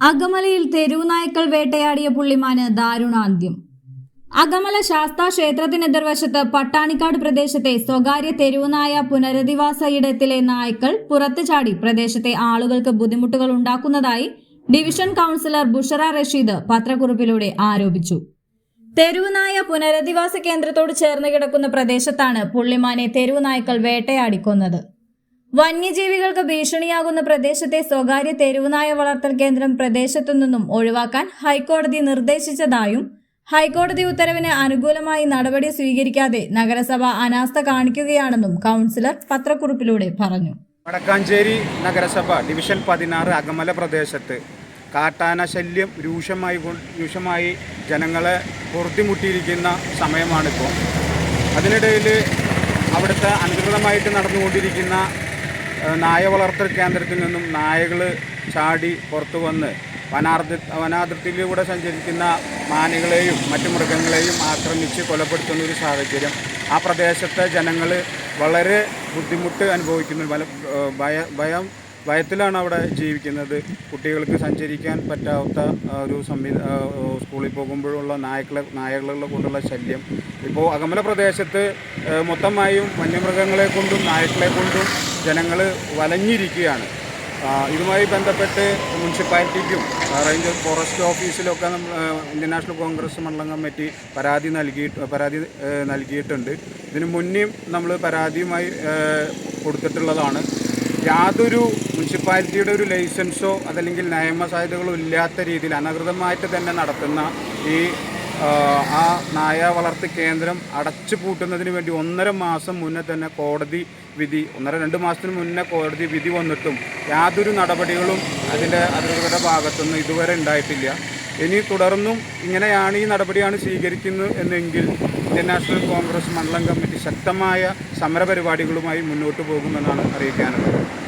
അകമലയിൽ തെരുവുനായ്ക്കൾ വേട്ടയാടിയ പുള്ളിമാന് ദാരുണാന്ത്യം. അകമല ശാസ്താ ക്ഷേത്രത്തിനെതിർവശത്ത് പട്ടാണിക്കാട് പ്രദേശത്തെ സ്വകാര്യ തെരുവുനായ പുനരധിവാസ ഇടത്തിലെ നായ്ക്കൾ പുറത്തു ചാടി പ്രദേശത്തെ ആളുകൾക്ക് ബുദ്ധിമുട്ടുകൾ ഉണ്ടാക്കുന്നതായി ഡിവിഷൻ കൗൺസിലർ ബുഷറ റഷീദ് പത്രക്കുറിപ്പിലൂടെ ആരോപിച്ചു. തെരുവുനായ പുനരധിവാസ കേന്ദ്രത്തോട് ചേർന്ന് കിടക്കുന്ന പ്രദേശത്താണ് പുള്ളിമാനെ തെരുവുനായ്ക്കൾ വേട്ടയാടിക്കൊന്നത് വന്യജീവികൾക്ക് ഭീഷണിയാകുന്ന പ്രദേശത്തെ സ്വകാര്യ തെരുവുനായ വളർത്തൽ കേന്ദ്രം പ്രദേശത്തു നിന്നും ഒഴിവാക്കാൻ ഹൈക്കോടതി നിർദ്ദേശിച്ചതായും ഹൈക്കോടതി ഉത്തരവിന് അനുകൂലമായി നടപടി സ്വീകരിക്കാതെ നഗരസഭ അനാസ്ഥ കാണിക്കുകയാണെന്നും കൗൺസിലർ പത്രക്കുറിപ്പിലൂടെ പറഞ്ഞു. വടക്കാഞ്ചേരി നഗരസഭ ഡിവിഷൻ പതിനാറ് അകമല പ്രദേശത്ത് കാട്ടാന ശല്യം രൂക്ഷമായി രൂക്ഷമായി ജനങ്ങളെ പൊറുത്തിമുട്ടിയിരിക്കുന്ന സമയമാണിപ്പോൾ. അതിനിടയിൽ അവിടുത്തെ അനുകൃതമായിട്ട് നടന്നുകൊണ്ടിരിക്കുന്ന നായ വളർത്തൽ കേന്ദ്രത്തിൽ നിന്നും നായകൾ ചാടി പുറത്തു വന്ന് വനാർദ്ധ വനാതിർത്തിയിലൂടെ സഞ്ചരിക്കുന്ന മാനുകളെയും മറ്റു മൃഗങ്ങളെയും ആക്രമിച്ച് കൊലപ്പെടുത്തുന്ന ഒരു സാഹചര്യം. ആ പ്രദേശത്തെ ജനങ്ങൾ വളരെ ബുദ്ധിമുട്ട് അനുഭവിക്കുന്നു. ഭയം ഭയം ഭയത്തിലാണ് അവിടെ ജീവിക്കുന്നത്. കുട്ടികൾക്ക് സഞ്ചരിക്കാൻ പറ്റാത്ത ഒരു സംവി ആ, സ്കൂളിൽ പോകുമ്പോഴുള്ള നായകളെ നായകളെ കൊണ്ടുള്ള ശല്യം. ഇപ്പോൾ അകമല പ്രദേശത്ത് മൊത്തമായും വന്യമൃഗങ്ങളെ കൊണ്ടും നായക്കളെ കൊണ്ടും ജനങ്ങൾ വലഞ്ഞിരിക്കുകയാണ്. ഇതുമായി ബന്ധപ്പെട്ട് മുനിസിപ്പാലിറ്റിക്കും റേഞ്ച് ഫോറസ്റ്റ് ഓഫീസിലൊക്കെ നമ്മൾ ഇന്ത്യൻ നാഷണൽ കോൺഗ്രസ് മണ്ഡലം കമ്മിറ്റി പരാതി നൽകി പരാതി നൽകിയിട്ടുണ്ട്. ഇതിനു മുന്നേ നമ്മൾ പരാതിയുമായി കൊടുത്തിട്ടുള്ളതാണ്. യാതൊരു മുനിസിപ്പാലിറ്റിയുടെ ഒരു ലൈസൻസോ അതല്ലെങ്കിൽ നിയമസാധ്യതകളോ ഇല്ലാത്ത രീതിയിൽ അനധികൃതമായിട്ട് തന്നെ നടത്തുന്ന ഈ ആ, നായ വളർത്തു കേന്ദ്രം അടച്ചു പൂട്ടുന്നതിന് വേണ്ടി ഒന്നര മാസം മുന്നേ തന്നെ കോടതി വിധി ഒന്നര രണ്ട് മാസത്തിന് മുന്നേ കോടതി വിധി വന്നിട്ടും യാതൊരു നടപടികളും അതിന്റെ അധികൃതരുടെ ഭാഗത്തുനിന്ന് ഇതുവരെ ഉണ്ടായിട്ടില്ല. ഇനി തുടർന്നും ഇങ്ങനെയാണ് ഈ നടപടിയാണ് സ്വീകരിക്കുന്നത് എന്നെങ്കിൽ ഇന്ത്യൻ നാഷണൽ കോൺഗ്രസ് മണ്ഡലം കമ്മിറ്റി ശക്തമായ സമരപരിപാടികളുമായി മുന്നോട്ട് പോകുമെന്നാണ് അറിയിക്കാനുള്ളത്.